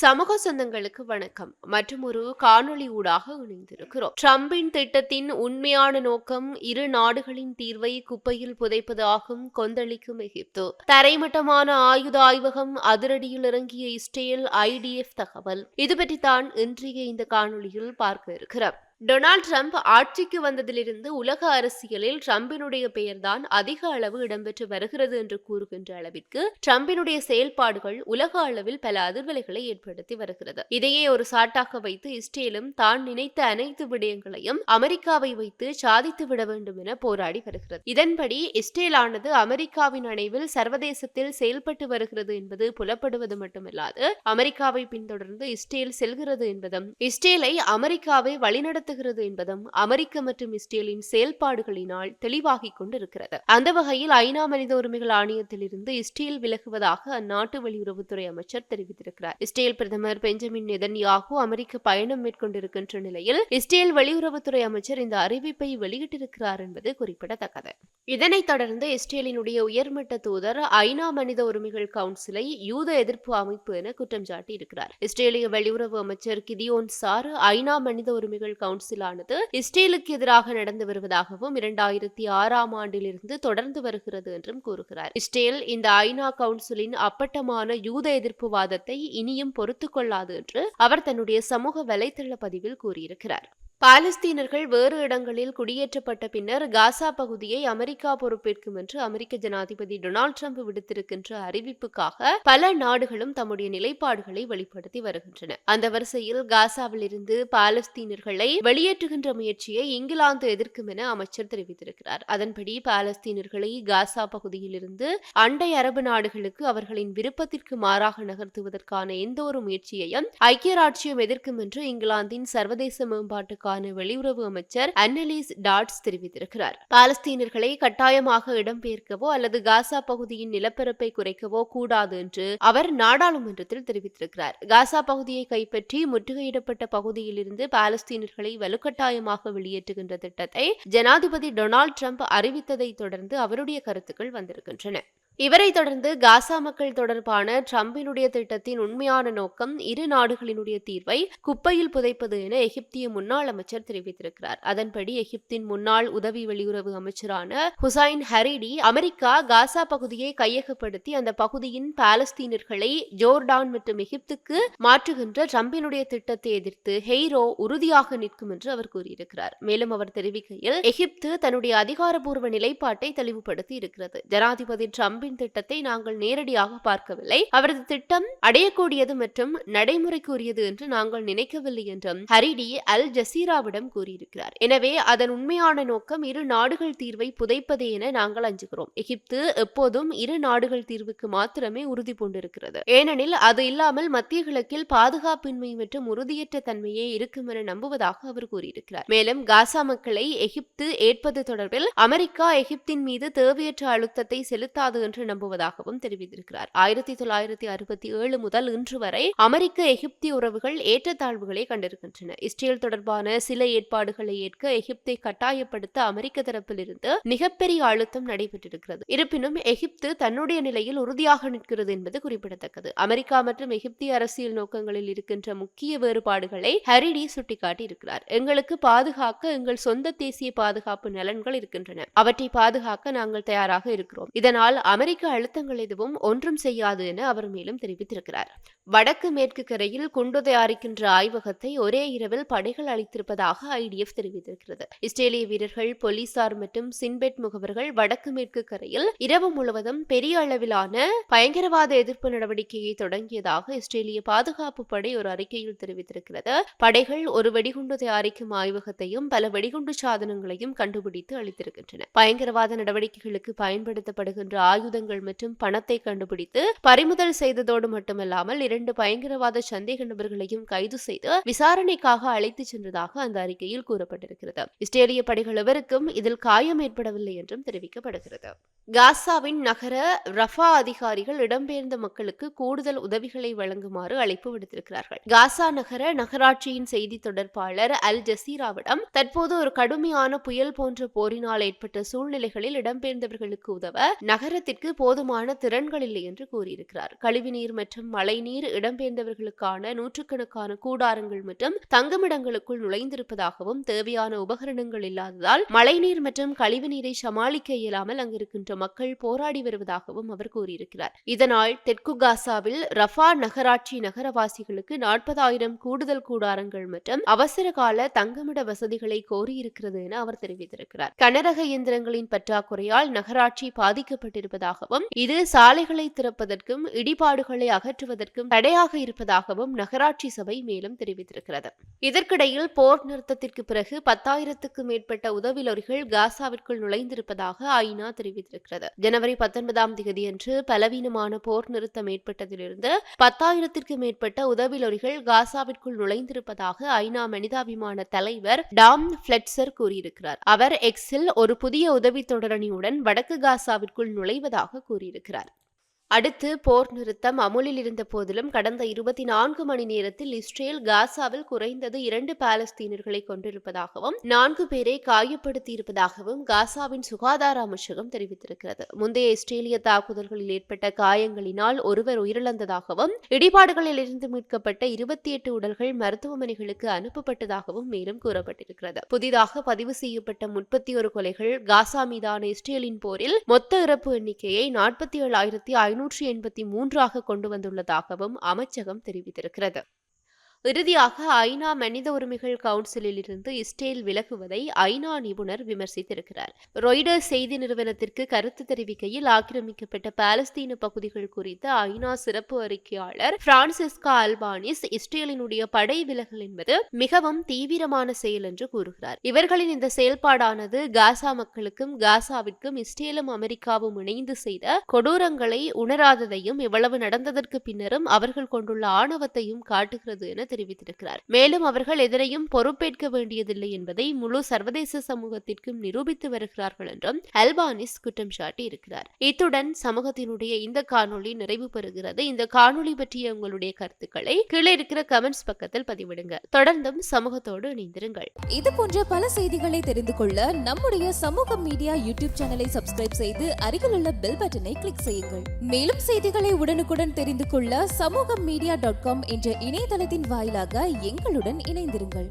சமூக சொந்தங்களுக்கு வணக்கம். மற்றும் ஒரு காணொளி ஊடாக இணைந்திருக்கிறோம். ட்ரம்பின் திட்டத்தின் உண்மையான நோக்கம் இரு நாடுகளின் தீர்வை குப்பையில் புதைப்பது ஆகும் கொந்தளிக்கும் எகிப்து. தரைமட்டமான ஆயுத ஆய்வகம் அதிரடியில் இறங்கிய இஸ்ரேல் ஐடிஎஃப் தகவல். இது பற்றித்தான் இன்றைய இந்த காணொளியில் பார்க்க இருக்கிறோம். டொனால்ட் ட்ரம்ப் ஆட்சிக்கு வந்ததிலிருந்து உலக அரசியலில் ட்ரம்பினுடைய பெயர்தான் அதிக அளவு இடம்பெற்று வருகிறது என்று கூறுகின்ற அளவிற்கு ட்ரம்பினுடைய செயல்பாடுகள் உலக அளவில் பல அதிர்வலைகளை ஏற்படுத்தி வருகிறது. இதையே ஒரு சாட்டாக வைத்து இஸ்ரேலும் தான் நினைத்த அனைத்து விடயங்களையும் அமெரிக்காவை வைத்து சாதித்து விட வேண்டும் என போராடி வருகிறது. இதன்படி இஸ்ரேலானது அமெரிக்காவின் அணைவில் சர்வதேசத்தில் செயல்பட்டு வருகிறது என்பது புலப்படுவது மட்டுமல்லாது அமெரிக்காவை பின்தொடர்ந்து இஸ்ரேல் செல்கிறது என்பதும் இஸ்ரேலை அமெரிக்காவை வழிநடத்த நடத்துகிறது என்பதும் அமெரிக்க மற்றும் இஸ்ரேலின் செயல்பாடுகளினால் தெளிவாகிக் கொண்டிருக்கிறது. அந்த வகையில் ஐநா மனித உரிமைகள் ஆணையத்திலிருந்து இஸ்ரேல் விலகுவதாக அந்நாட்டு வெளியுறவுத்துறை அமைச்சர் தெரிவித்திருக்கிறார். இஸ்ரேல் பிரதமர் பெஞ்சமின் நெதன்யாகு அமெரிக்க பயணம் மேற்கொண்டிருக்கின்ற நிலையில் இஸ்ரேல் வெளியுறவுத்துறை அமைச்சர் இந்த அறிவிப்பை வெளியிட்டிருக்கிறார் என்பது குறிப்பிடத்தக்கது. இதனைத் தொடர்ந்து இஸ்ரேலினுடைய உயர்மட்ட தூதர் ஐநா மனித உரிமைகள் கவுன்சிலை யூத எதிர்ப்பு அமைப்பு என குற்றம் சாட்டி இருக்கிறார் இஸ்ரேலிய வெளியுறவு அமைச்சர் கிதியோன் சார் ஐநா மனித உரிமைகள் கவுன்சில் கவுன்சிலானது இஸ்ரேலுக்கு எதிராக நடந்து வருவதாகவும் இரண்டாயிரத்தி ஆறாம் ஆண்டிலிருந்து தொடர்ந்து வருகிறது என்றும் கூறுகிறார். இஸ்ரேல் இந்த ஐநா கவுன்சிலின் அப்பட்டமான யூத எதிர்ப்பு வாதத்தை இனியும் பொறுத்து கொள்ளாது என்று அவர் தன்னுடைய சமூக வலைதள பதிவில் கூறியிருக்கிறார். பாலஸ்தீனர்கள் வேறு இடங்களில் குடியேற்றப்பட்ட பின்னர் காசா பகுதியை அமெரிக்கா பொறுப்பேற்கும் என்று அமெரிக்க ஜனாதிபதி டொனால்டு ட்ரம்ப் விடுத்திருக்கின்ற அறிவிப்புக்காக பல நாடுகளும் தம்முடைய நிலைப்பாடுகளை வெளிப்படுத்தி வருகின்றன. அந்த வரிசையில் காசாவில் இருந்து பாலஸ்தீனர்களை வெளியேற்றுகின்ற முயற்சியை இங்கிலாந்து எதிர்க்கும் என அமைச்சர் தெரிவித்திருக்கிறார். அதன்படி பாலஸ்தீனர்களை காசா பகுதியில் இருந்து அண்டை அரபு நாடுகளுக்கு அவர்களின் விருப்பத்திற்கு மாறாக நகர்த்துவதற்கான எந்த ஒரு முயற்சியையும் ஐக்கிய ராட்சியம் எதிர்க்கும் என்று இங்கிலாந்தின் சர்வதேச மேம்பாட்டுக்கான தொடர்பான வெளியுறவு அமைச்சர் அன்னலீஸ் டாட்ஸ் தெரிவித்திருக்கிறார். பாலஸ்தீனர்களை கட்டாயமாக இடம்பெயர்க்கவோ அல்லது காசா பகுதியின் நிலப்பரப்பை குறைக்கவோ கூடாது என்று அவர் நாடாளுமன்றத்தில் தெரிவித்திருக்கிறார். காசா பகுதியை கைப்பற்றி முற்றுகையிடப்பட்ட பகுதியில் இருந்து பாலஸ்தீனர்களை வலுக்கட்டாயமாக வெளியேற்றுகின்ற திட்டத்தை ஜனாதிபதி டொனால்டு ட்ரம்ப் அறிவித்ததை தொடர்ந்து அவருடைய கருத்துக்கள் வந்திருக்கின்றன. இவரை தொடர்ந்து காசா மக்கள் தொடர்பான ட்ரம்பினுடைய திட்டத்தின் உண்மையான நோக்கம் இரு நாடுகளினுடைய தீர்வை குப்பையில் புதைப்பது என எகிப்திய முன்னாள் அமைச்சர் தெரிவித்திருக்கிறார். அதன்படி எகிப்தின் முன்னாள் உதவி வெளியுறவு அமைச்சரான ஹுசைன் ஹரிடி அமெரிக்கா காசா பகுதியை கையகப்படுத்தி அந்த பகுதியின் பாலஸ்தீனர்களை ஜோர்டான் மற்றும் எகிப்துக்கு மாற்றுகின்ற ட்ரம்பினுடைய திட்டத்தை எதிர்த்து ஹெய்ரோ உறுதியாக நிற்கும் என்று அவர் கூறியிருக்கிறார். மேலும் அவர் தெரிவிக்கையில் எகிப்து தன்னுடைய அதிகாரப்பூர்வ நிலைப்பாட்டை தெளிவுபடுத்தி இருக்கிறது ஜனாதிபதி டிரம்பின் ட்ரம்பின் திட்டத்தை நாங்கள் நேரடியாக பார்க்கவில்லை. அவரது திட்டம் அடையக்கூடியது மற்றும் நடைமுறைக்குரியது என்று நாங்கள் நினைக்கவில்லை என்றும் ஹரிடி அல் ஜசீராவிடம் கூறியிருக்கிறார். எனவே அதன் உண்மையான நோக்கம் இரு நாடுகள் தீர்வை புதைப்பதே என நாங்கள் அஞ்சுகிறோம். எகிப்து எப்போதும் இரு நாடுகள் தீர்வுக்கு மாத்திரமே உறுதி பூண்டிருக்கிறது. ஏனெனில் அது இல்லாமல் மத்திய கிழக்கில் பாதுகாப்பின்மை மற்றும் உறுதியற்ற தன்மையே இருக்கும் என நம்புவதாக அவர் கூறியிருக்கிறார். மேலும் காசா மக்களை எகிப்து ஏற்பது தொடர்பில் அமெரிக்கா எகிப்தின் மீது தேவையற்ற அழுத்தத்தை செலுத்தாது என்று என்று நம்புவதாகவும் தெரிவித்திருக்கிறார். ஆயிரத்தி தொள்ளாயிரத்தி அறுபத்தி ஏழு முதல் இன்று வரை அமெரிக்க எகிப்திய உறவுகள் ஏற்றத்தாழ்வுகளை கண்டிருக்கின்றன. இஸ்ரேல் தொடர்பான சில ஏற்பாடுகளை ஏற்க எகிப்தை கட்டாயப்படுத்த அமெரிக்க தரப்பிலிருந்து மிகப்பெரிய அழுத்தம் நடைபெற்றிருக்கிறது. இருப்பினும் எகிப்து தன்னுடைய நிலையில் உறுதியாக நிற்கிறது என்பது குறிப்பிடத்தக்கது. அமெரிக்கா மற்றும் எகிப்திய அரசியல் நோக்கங்களில் இருக்கின்ற முக்கிய வேறுபாடுகளை ஹரிடி சுட்டிக்காட்டி இருக்கிறார் எங்களுக்கு பாதுகாக்க எங்கள் சொந்த தேசிய பாதுகாப்பு நலன்கள் இருக்கின்றன. அவற்றை பாதுகாக்க நாங்கள் தயாராக இருக்கிறோம். இதனால் அமெரிக்க அழுத்தங்கள் எதுவும் ஒன்றும் செய்யாது என அவர் மேலும் தெரிவித்திருக்கிறார். வடக்கு மேற்கு கரையில் குண்டு தயாரிக்கின்ற ஆய்வகத்தை ஒரே இரவில் படைகள் அளித்திருப்பதாக ஐடிஎஃப் தெரிவித்திருக்கிறது. இஸ்ரேலிய வீரர்கள் போலீசார் மற்றும் சின்பெட் முகவர்கள் வடக்கு மேற்கு கரையில் இரவு முழுவதும் பெரிய அளவிலான பயங்கரவாத எதிர்ப்பு நடவடிக்கையை தொடங்கியதாக இஸ்ரேலிய பாதுகாப்பு படை ஒரு அறிக்கையில் தெரிவித்திருக்கிறது. படைகள் ஒரு வெடிகுண்டு தயாரிக்கும் ஆய்வகத்தையும் பல வெடிகுண்டு சாதனங்களையும் கண்டுபிடித்து அளித்திருக்கின்றன. பயங்கரவாத நடவடிக்கைகளுக்கு பயன்படுத்தப்படுகின்ற ஆயுத ஆயுதங்கள் மற்றும் பணத்தை கண்டுபிடித்து பறிமுதல் செய்ததோடு மட்டுமல்லாமல் இரண்டு பயங்கரவாத சந்தேக நபர்களையும் கைது செய்து விசாரணைக்காக அழைத்துச் சென்றதாக அந்த அறிக்கையில் கூறப்பட்டிருக்கிறது. இஸ்ரேலிய படைகள் இதில் காயம் ஏற்படவில்லை என்றும் தெரிவிக்கப்படுகிறது. காசாவின் நகர ரஃபா அதிகாரிகள் இடம்பெயர்ந்த மக்களுக்கு கூடுதல் உதவிகளை வழங்குமாறு அழைப்பு விடுத்திருக்கிறார்கள். காசா நகர நகராட்சியின் செய்தி தொடர்பாளர் அல் ஜசீராவிடம் தற்போது ஒரு கடுமையான புயல் போன்ற போரினால் ஏற்பட்ட சூழ்நிலைகளில் இடம்பெயர்ந்தவர்களுக்கு உதவ நகரத்திற்கு செய்வதற்கு போதுமான திறன்கள் இல்லை என்று கூறியிருக்கிறார். கழிவுநீர் மற்றும் மழைநீர் இடம்பெயர்ந்தவர்களுக்கான நூற்றுக்கணக்கான கூடாரங்கள் மற்றும் தங்குமிடங்களுக்குள் நுழைந்திருப்பதாகவும் தேவையான உபகரணங்கள் இல்லாததால் மழைநீர் மற்றும் கழிவுநீரை சமாளிக்க இயலாமல் அங்கிருக்கின்ற மக்கள் போராடி வருவதாகவும் அவர் கூறியிருக்கிறார். இதனால் தெற்கு காசாவில் ரஃபா நகராட்சி நகரவாசிகளுக்கு நாற்பதாயிரம் கூடுதல் கூடாரங்கள் மற்றும் அவசர கால தங்குமிட வசதிகளை கோரியிருக்கிறது என அவர் தெரிவித்திருக்கிறார். கனரக இயந்திரங்களின் பற்றாக்குறையால் நகராட்சி இருப்பதாகவும் இது சாலைகளை திறப்பதற்கும் இடிபாடுகளை அகற்றுவதற்கும் தடையாக இருப்பதாகவும் நகராட்சி சபை மேலும் தெரிவித்திருக்கிறது. இதற்கிடையில் போர் நிறுத்தத்திற்கு பிறகு பத்தாயிரத்துக்கும் மேற்பட்ட உதவி லொரிகள் காசாவிற்குள் நுழைந்திருப்பதாக ஐநா தெரிவித்திருக்கிறது. ஜனவரி பத்தொன்பதாம் தேதியன்று பலவீனமான போர் நிறுத்தம் ஏற்பட்டதிலிருந்து பத்தாயிரத்திற்கும் மேற்பட்ட உதவி லொரிகள் காசாவிற்குள் நுழைந்திருப்பதாக ஐநா மனிதாபிமான தலைவர் டாம் பிளட்சர் கூறியிருக்கிறார். அவர் எக்ஸில் ஒரு புதிய உதவி தொடரணியுடன் வடக்கு காசாவிற்குள் நுழைவதாக கூறியிருக்கிறார். அடுத்து போர் நிறுத்தம் அமுலில் இருந்த போதிலும் கடந்த இருபத்தி நான்கு மணி நேரத்தில் இஸ்ரேல் காசாவில் குறைந்தது இரண்டு பாலஸ்தீனர்களை கொண்டிருப்பதாகவும் நான்கு பேரை காயப்படுத்தியிருப்பதாகவும் காசாவின் சுகாதார அமைச்சகம் தெரிவித்திருக்கிறது. முந்தைய இஸ்ரேலிய தாக்குதல்களில் ஏற்பட்ட காயங்களினால் ஒருவர் உயிரிழந்ததாகவும் இடிபாடுகளில் இருந்து மீட்கப்பட்ட இருபத்தி எட்டு உடல்கள் மருத்துவமனைகளுக்கு அனுப்பப்பட்டதாகவும் மேலும் கூறப்பட்டிருக்கிறது. புதிதாக பதிவு செய்யப்பட்ட முப்பத்தி ஒரு கொலைகள் காசா மீதான இஸ்ரேலின் போரில் மொத்த இறப்பு எண்ணிக்கையை நாற்பத்தி ஏழாயிரத்தி அறுநூற்றி எண்பத்தி மூன்றாக கொண்டு வந்துள்ளதாகவும் அமைச்சகம் தெரிவித்திருக்கிறது. இறுதியாக ஐநா மனித உரிமைகள் கவுன்சிலில் இருந்து இஸ்ரேல் விலகுவதை ஐநா நிபுணர் விமர்சித்திருக்கிறார். ரொய்டர் செய்தி நிறுவனத்திற்கு கருத்து தெரிவிக்கையில் ஆக்கிரமிக்கப்பட்ட பாலஸ்தீன பகுதிகள் குறித்த ஐநா சிறப்பு அறிக்கையாளர் பிரான்சிஸ்கா அல்பானிஸ் இஸ்ரேலினுடைய படை விலகல் என்பது மிகவும் தீவிரமான செயல் என்று கூறுகிறார். இவர்களின் இந்த செயல்பாடானது காசா மக்களுக்கும் காசாவிற்கும் இஸ்ரேலும் அமெரிக்காவும் இணைந்து செய்த கொடூரங்களை உணராததையும் இவ்வளவு நடந்ததற்கு பின்னரும் அவர்கள் கொண்டுள்ள ஆணவத்தையும் காட்டுகிறது என தெரிவித்திருக்கிறார். மேலும் அவர்கள் எதனையும் பொறுப்பேற்க வேண்டியதில்லை என்பதை முழு சர்வதேச சமூகத்திற்கும் நிரூபித்து வருகிறார்கள் என்றும் அல்பானிஸ் குற்றம் சாட்டி இருக்கிறார். இத்துடன் சமூகத்தினுடைய இந்த காணொளி நிறைவு பெறுகிறது. இந்த காணொளி பற்றிய உங்களுடைய கருத்துக்களை கீழே இருக்கிற கமெண்ட்ஸ் பக்கத்தில் பதிவிடுங்க. தொடர்ந்தும் சமூகத்தோடு இணைந்திருங்கள். இது போன்ற பல செய்திகளை தெரிந்து கொள்ள நம்முடைய சமூக மீடியா யூடியூப் சேனலை சப்ஸ்கிரைப் செய்து அருகில் உள்ள பெல் பட்டனை கிளிக் செய்யுங்கள். மேலும் செய்திகளை உடனுக்குடன் தெரிந்து கொள்ள சமூக மீடியா டாட் காம் என்ற இணையதளத்தின் வாயிலாக எங்களுடன் இணைந்திருங்கள்.